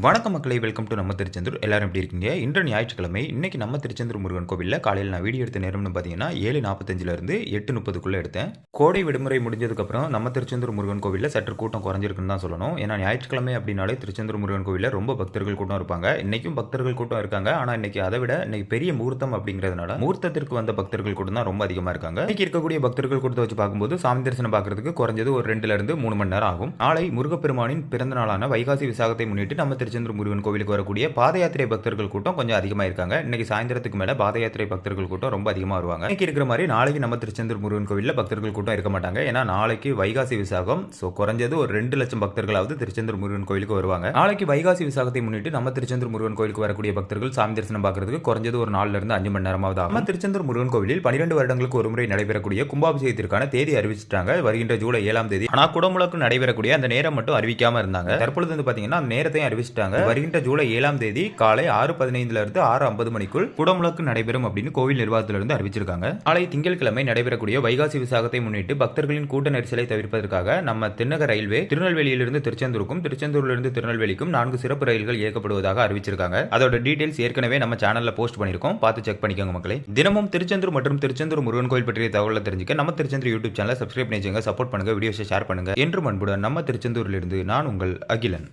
வணக்கம் மக்களை welcome to நம்ம திருச்செந்தூர். எல்லாரும் எப்படி இருக்கீங்க? இன்று ஞாயிற்றுக்கிழமை இன்னைக்கு நம்ம திருச்செந்தூர் முருகன் கோவிலில் காலையில் நான் வீடியோ எடுத்த நேரம்னு பார்த்தீங்கன்னா ஏழு நாற்பத்தஞ்சிலேருந்து எட்டு முப்பதுக்குள்ளே எடுத்தேன். கோடை விடுமுறை முடிஞ்சதுக்கப்புறம் நம்ம திருச்செந்தூர் முருகன் கோவிலில் சற்று கூட்டம் குறைஞ்சிருக்குன்னு தான் சொல்லணும். ஏன்னா ஞாயிற்றுக்கிழமை அப்படின்னாலே திருச்செந்தூர் முருகன் கோவிலில் ரொம்ப பக்தர்கள் கூட்டம் இருப்பாங்க. இன்னைக்கும் பக்தர்கள் கூட்டம் இருக்காங்க. ஆனால் இன்னைக்கு அதை விட இன்னைக்கு பெரிய முகூர்த்தம் அப்படிங்கிறதுனால முகூர்த்தத்திற்கு வந்த பக்தர்கள் கூட்டம் தான் ரொம்ப அதிகமாக இருக்காங்க. இன்னைக்கு இருக்கக்கூடிய பக்தர்கள் கூட்டத்தை வச்சு பார்க்கும்போது சாமி தரிசனம் பார்க்கறதுக்கு குறைஞ்சது ஒரு ரெண்டுல இருந்து மூணு மணி நேரம் ஆகும். நாளை முருகப்பெருமானின் பிறந்த நாளான வைகாசி விசாகத்தை முன்னிட்டு நம்ம திருச்செந்தூர் முருகன் கோவிலுக்கு வரக்கூடிய பாத யாத்திரை பக்தர்கள் கூட்டம் கொஞ்சம் அதிகமாக இருக்காங்க இன்னைக்கு சாயந்தரத்துக்கு மேல பாத யாத்திரை பக்தர்கள் கூட்டம் ரொம்ப அதிகமாக வருவாங்க. இன்னைக்கு இருக்கிற மாதிரி நாளைக்கு நம்ம திருச்செந்தூர் முருகன் கோவிலில் பக்தர்கள் கூட்டம் இருக்க மாட்டாங்க. ஏன்னா நாளைக்கு வைகாசி விசாகம். ஸோ குறைஞ்சது ஒரு ரெண்டு லட்சம் பக்தர்களாவது திருச்செந்தூர் முருகன் கோயிலுக்கு வருவாங்க. நாளைக்கு வைகாசி விசாகத்தை முன்னிட்டு நம்ம திருச்செந்தூர் முருகன் கோயிலுக்கு வரக்கூடிய பக்தர்கள் சாமி தரிசனம் பார்க்கறதுக்கு குறைஞ்சது ஒரு நாலுல இருந்து அஞ்சு மணி நேரமாவது ஆகும். திருச்செந்தூர் முருகன் கோவிலில் பன்னிரெண்டு வருடங்களுக்கு ஒரு முறை நடைபெறக்கூடிய கும்பாபிஷேகத்திற்கான தேதி அறிவிச்சிட்டாங்க. வருகின்ற ஜூலை ஏழாம் தேதி. ஆனா குடமுழக்கு நடைபெறக்கூடிய அந்த நேரம் மட்டும் அறிவிக்காம இருந்தாங்க. தற்பொழுது வந்து பாத்தீங்கன்னா நேரத்தையும் அறிவிச்சு அறிவிச்சிட்டாங்க வருகின்ற ஜூலை ஏழாம் தேதி காலை ஆறு பதினைந்துல இருந்து ஆறு ஐம்பது மணிக்குள் குடமுழக்கு நடைபெறும் அப்படின்னு கோவில் நிர்வாகத்திலிருந்து அறிவிச்சிருக்காங்க. நாளை திங்கட்கிழமை நடைபெறக்கூடிய வைகாசி விசாகத்தை முன்னிட்டு பக்தர்களின் கூட்ட நெரிசலை தவிர்ப்பதற்காக நம்ம தென்னக ரயில்வே திருநெல்வேலியிலிருந்து திருச்செந்தூருக்கும் திருச்செந்தூரிலிருந்து திருநெல்வேலிக்கும் நான்கு சிறப்பு ரயில்கள் இயக்கப்படுவதாக அறிவிச்சிருக்காங்க. அதோட டீடைல்ஸ் ஏற்கனவே நம்ம சேனல்ல போஸ்ட் பண்ணிருக்கோம் பார்த்து செக் பண்ணிக்கோங்க மக்களே. தினமும் திருச்செந்தூர் மற்றும் திருச்செந்தூர் முருகன் கோயில் பற்றிய தகவலை தெரிஞ்சுக்க நம்ம திருச்செந்தூர் யூடியூப் சேனலை சப்ஸ்கிரைப் பண்ணி சப்போர்ட் பண்ணுங்க. வீடியோஸை ஷேர் பண்ணுங்க. என்று அன்புடன் நம்ம திருச்செந்தூரிலிருந்து நான் உங்கள் அகிலன்.